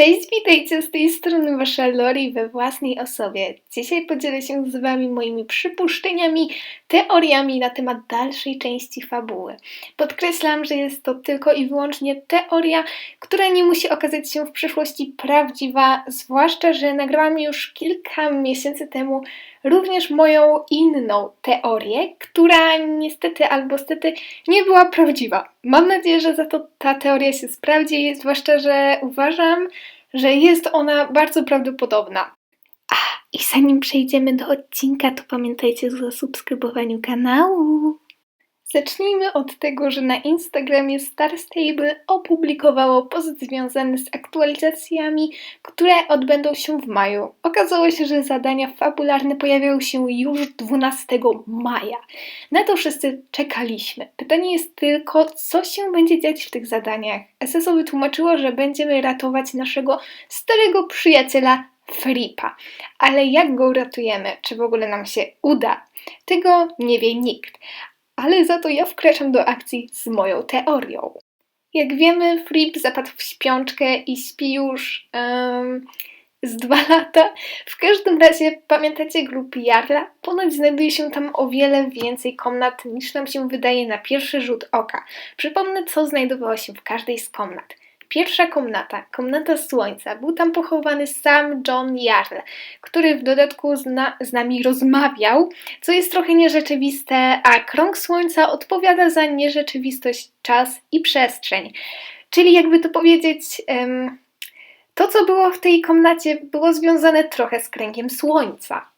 Cześć, witajcie z tej strony Wasza Lori we własnej osobie. Dzisiaj podzielę się z Wami moimi przypuszczeniami, teoriami na temat dalszej części fabuły. Podkreślam, że jest to tylko i wyłącznie teoria, która nie musi okazać się w przyszłości prawdziwa, zwłaszcza, że nagrałam już kilka miesięcy temu również moją inną teorię, która niestety albo stety nie była prawdziwa. Mam nadzieję, że za to ta teoria się sprawdzi, zwłaszcza, że uważam, że jest ona bardzo prawdopodobna. I zanim przejdziemy do odcinka, to pamiętajcie o zasubskrybowaniu kanału. Zacznijmy od tego, że na Instagramie Star Stable opublikowało post związany z aktualizacjami, które odbędą się w maju. Okazało się, że zadania fabularne pojawiają się już 12 maja. Na to wszyscy czekaliśmy. Pytanie jest tylko, co się będzie dziać w tych zadaniach. SSO wytłumaczyło, że będziemy ratować naszego starego przyjaciela Fripa. Ale jak go uratujemy? Czy w ogóle nam się uda? Tego nie wie nikt ale za to ja wkraczam do akcji z moją teorią. Jak wiemy, Flip zapadł w śpiączkę i śpi już um, z dwa lata. W każdym razie, pamiętacie grupy Jarla? Ponoć znajduje się tam o wiele więcej komnat niż nam się wydaje na pierwszy rzut oka. Przypomnę, co znajdowało się w każdej z komnat. Pierwsza komnata, komnata słońca. Był tam pochowany sam John Jarl, który w dodatku zna, z nami rozmawiał, co jest trochę nierzeczywiste, a krąg słońca odpowiada za nierzeczywistość, czas i przestrzeń. Czyli jakby to powiedzieć, to co było w tej komnacie było związane trochę z kręgiem słońca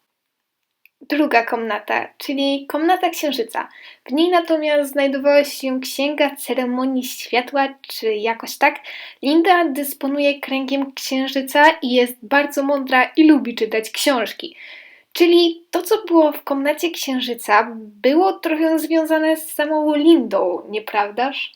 druga komnata, czyli komnata księżyca. W niej natomiast znajdowała się księga ceremonii światła, czy jakoś tak. Linda dysponuje kręgiem księżyca i jest bardzo mądra i lubi czytać książki. Czyli to, co było w komnacie księżyca, było trochę związane z samą Lindą, nieprawdaż?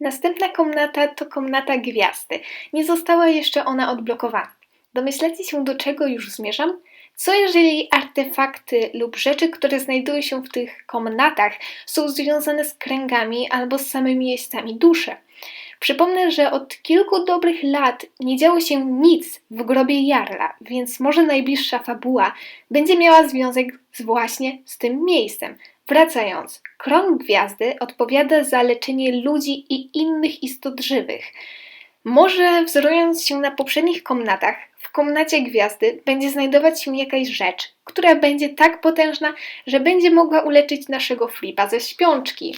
Następna komnata to komnata gwiazdy. Nie została jeszcze ona odblokowana. Domyślacie się, do czego już zmierzam? Co jeżeli artefakty lub rzeczy, które znajdują się w tych komnatach, są związane z kręgami albo z samymi jeźdźcami duszy? Przypomnę, że od kilku dobrych lat nie działo się nic w grobie Jarla, więc może najbliższa fabuła będzie miała związek z właśnie z tym miejscem. Wracając, krąg gwiazdy odpowiada za leczenie ludzi i innych istot żywych. Może wzorując się na poprzednich komnatach, w komnacie gwiazdy będzie znajdować się jakaś rzecz, która będzie tak potężna, że będzie mogła uleczyć naszego flipa ze śpiączki.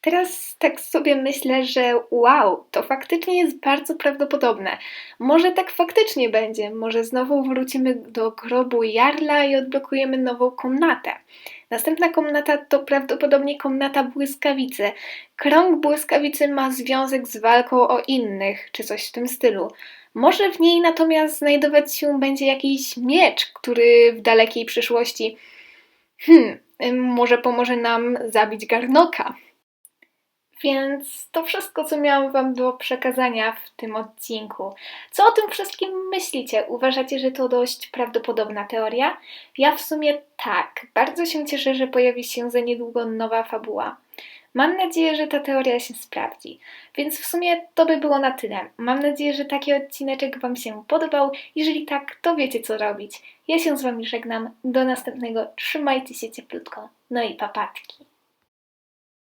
Teraz tak sobie myślę, że wow, to faktycznie jest bardzo prawdopodobne. Może tak faktycznie będzie, może znowu wrócimy do grobu Jarla i odblokujemy nową komnatę. Następna komnata to prawdopodobnie komnata błyskawicy. Krąg błyskawicy ma związek z walką o innych, czy coś w tym stylu. Może w niej natomiast znajdować się będzie jakiś miecz, który w dalekiej przyszłości hmm, może pomoże nam zabić garnoka. Więc to wszystko, co miałam Wam do przekazania w tym odcinku. Co o tym wszystkim myślicie? Uważacie, że to dość prawdopodobna teoria? Ja w sumie tak. Bardzo się cieszę, że pojawi się za niedługo nowa fabuła. Mam nadzieję, że ta teoria się sprawdzi. Więc w sumie to by było na tyle. Mam nadzieję, że taki odcineczek Wam się podobał. Jeżeli tak, to wiecie co robić. Ja się z Wami żegnam. Do następnego. Trzymajcie się cieplutko. No i papatki.